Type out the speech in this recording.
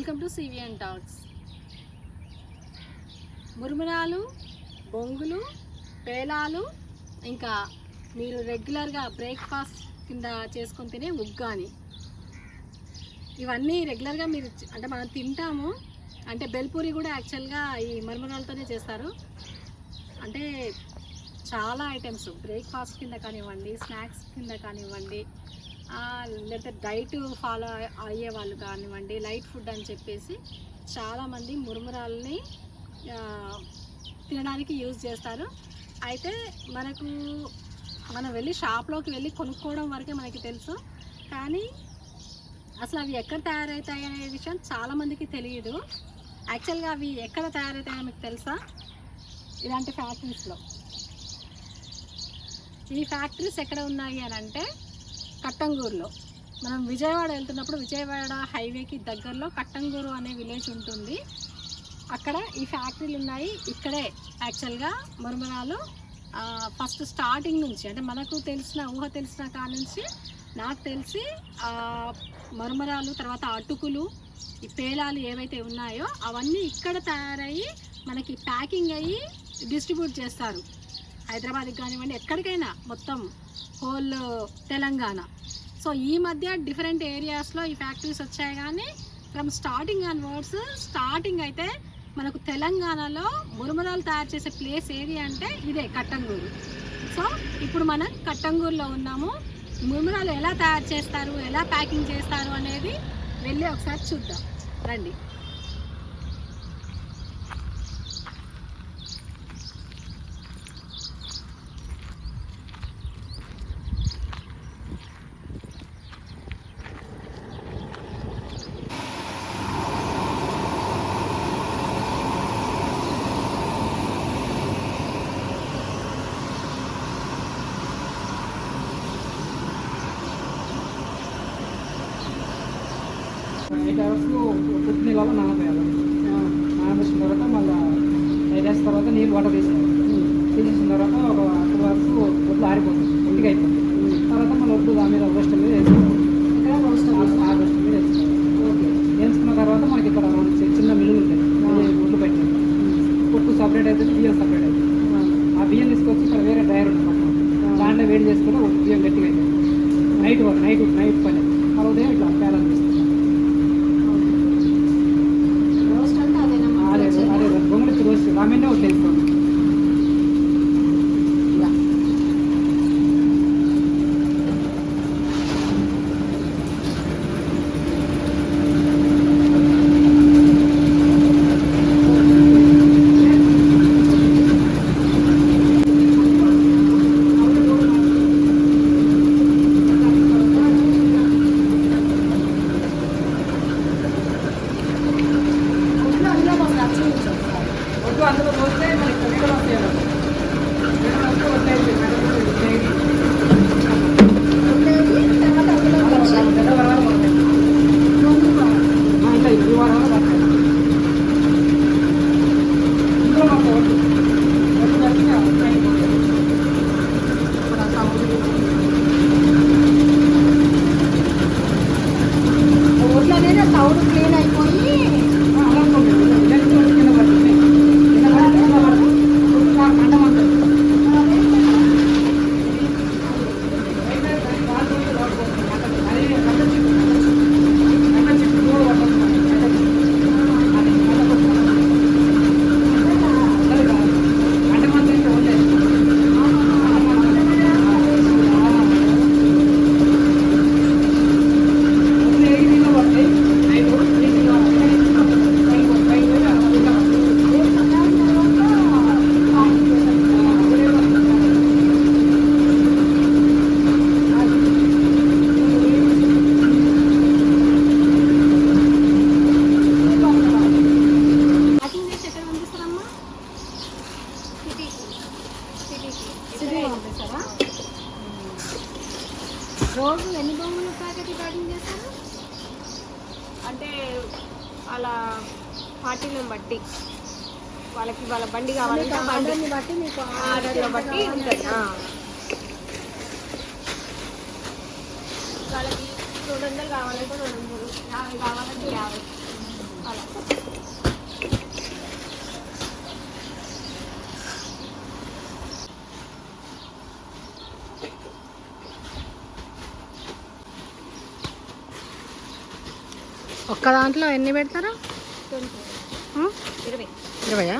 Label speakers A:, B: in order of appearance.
A: Welcome to CVN talks మురుమురాలు బొంగులు పేలాలు ఇంకా మీరు రెగ్యులర్గా బ్రేక్ఫాస్ట్ కింద చేసుకొని తినే ఉగ్గాని ఇవన్నీ రెగ్యులర్గా మీరు అంటే మనం తింటాము. అంటే బెల్పూరి కూడా యాక్చువల్గా ఈ మరుమురాలతోనే చేస్తారు. అంటే చాలా ఐటమ్స్ బ్రేక్ఫాస్ట్ కింద కానివ్వండి స్నాక్స్ కింద కానివ్వండి లేకపోతే డైట్ ఫాలో అయ్యే వాళ్ళు కానివ్వండి లైట్ ఫుడ్ అని చెప్పేసి చాలామంది మురుమురాలని తినడానికి యూజ్ చేస్తారు. అయితే మనకు మనం వెళ్ళి షాప్లోకి వెళ్ళి కొనుక్కోవడం వరకే మనకి తెలుసు. కానీ అసలు అవి ఎక్కడ తయారవుతాయి అనే విషయం చాలామందికి తెలియదు. యాక్చువల్గా అవి ఎక్కడ తయారవుతాయో మీకు తెలుసా? ఇలాంటి ఫ్యాక్టరీస్లో. ఈ ఫ్యాక్టరీస్ ఎక్కడ ఉన్నాయి అని అంటే కట్టంగూరులో. మనం విజయవాడ వెళ్తున్నప్పుడు విజయవాడ హైవేకి దగ్గరలో కట్టంగూరు అనే విలేజ్ ఉంటుంది. అక్కడ ఈ ఫ్యాక్టరీలు ఉన్నాయి. ఇక్కడే యాక్చువల్గా మరుమరాలు ఫస్ట్ స్టార్టింగ్ నుంచి అంటే మనకు తెలిసిన ఊహ తెలిసిన కాడ నుంచి నాకు తెలిసి మరుమరాలు తర్వాత అటుకులు ఈ పేలాలు ఏవైతే ఉన్నాయో అవన్నీ ఇక్కడ తయారయ్యి మనకి ప్యాకింగ్ అయ్యి డిస్ట్రిబ్యూట్ చేస్తారు. హైదరాబాద్కి కానివ్వండి ఎక్కడికైనా మొత్తం హోల్ తెలంగాణ. సో ఈ మధ్య డిఫరెంట్ ఏరియాస్లో ఈ ఫ్యాక్టరీస్ వచ్చాయి కానీ from starting and words starting అయితే మనకు తెలంగాణలో మురుమురాలు తయారు చేసే ప్లేస్ ఏది అంటే ఇదే కట్టంగూరు. సో ఇప్పుడు మనం కట్టంగూరులో ఉన్నాము. మురుమురాలు ఎలా తయారు చేస్తారు ఎలా ప్యాకింగ్ చేస్తారు అనేది వెళ్ళి ఒకసారి చూద్దాం. రండి.
B: ఎయిట్ అవర్స్ ఫుడ్ నీళ్ళలో నానబోయాలి నానబోసిన తర్వాత మళ్ళీ ఎయిట్ అవర్స్ తర్వాత నీళ్ళు వాటర్ తీసేయాలి తీసేసిన తర్వాత ఒక టూ అవర్స్ ఒడ్లు ఆరిపోతుంది ఒడ్డుగా అయిపోతుంది తర్వాత మళ్ళీ ఒడ్లు దాని మీద రోస్ట్ మీద వేసుకోవాలి ఆ రోస్ట్ మీద వేసుకోవాలి వేసుకున్న తర్వాత మనకి ఇక్కడ చిన్న మిల్లు ఉంటాయి అవి ఒడ్లు పెట్టి ఉప్పు సపరేట్ అవుతుంది బియ్యం సపరేట్ అవుతుంది ఆ. బియ్యం తీసుకొచ్చి ఇక్కడ వేరే డ్రైవర్ ఉంటుంది. దాంట్లో వేడి చేసుకుంటే బియ్యం గట్టిగా అవుతుంది నైట్ వర్క్ నైట్ నైట్ పని. మళ్ళీ ఉదయం ఇట్లా పేలాలు బొంగులు రోజు రామేనే వదిలేస్తాం వద్దు అందులో పోస్తే మనకి కొత్తలు వస్తాయి కదా. వేరే వస్తే వదిలేయండి. అలా పెద్ద వరాలు పడతాయి. ఆ, ఇంకా ఈ వారాలు పడతాయి. ఇందులో మాకు వద్దు. వద్దు కలిసి అయిపోతుంది.
A: ఒడ్లు అనేది తౌడు క్లీన్ అయిపోయి
B: ఆ, అలా ఉంటుంది. ఇలాంటి చోటు కింద పడుతుంది. కింద పడితే కింద పడుతుంది. ఒడ్డు కాదు, మంటం ఉంటుంది.
A: ప్యాకింగ్ చేసి ఎక్కడ పంపిస్తారమ్మా సిటీకి పంపిస్తారా రోజు ఎన్ని బొమ్మలు ప్యాకెట్ ప్యాకింగ్ చేస్తారు
C: అంటే అలా పార్టీలను బట్టి వాళ్ళకి వాళ్ళ బండి కావాలంటే బండి.
A: ఆర్డర్ని బట్టి మీకు
C: ఆర్డర్ని బట్టి ఉంటుంది. వాళ్ళకి రెండు వందలు కావాలంటే రెండు వందలు. యాభై కావాలంటే యాభై. అలా.
A: ఒక్క దాంట్లో ఎన్ని పెడతారు?
C: ఇరవై
A: ఇరవయా.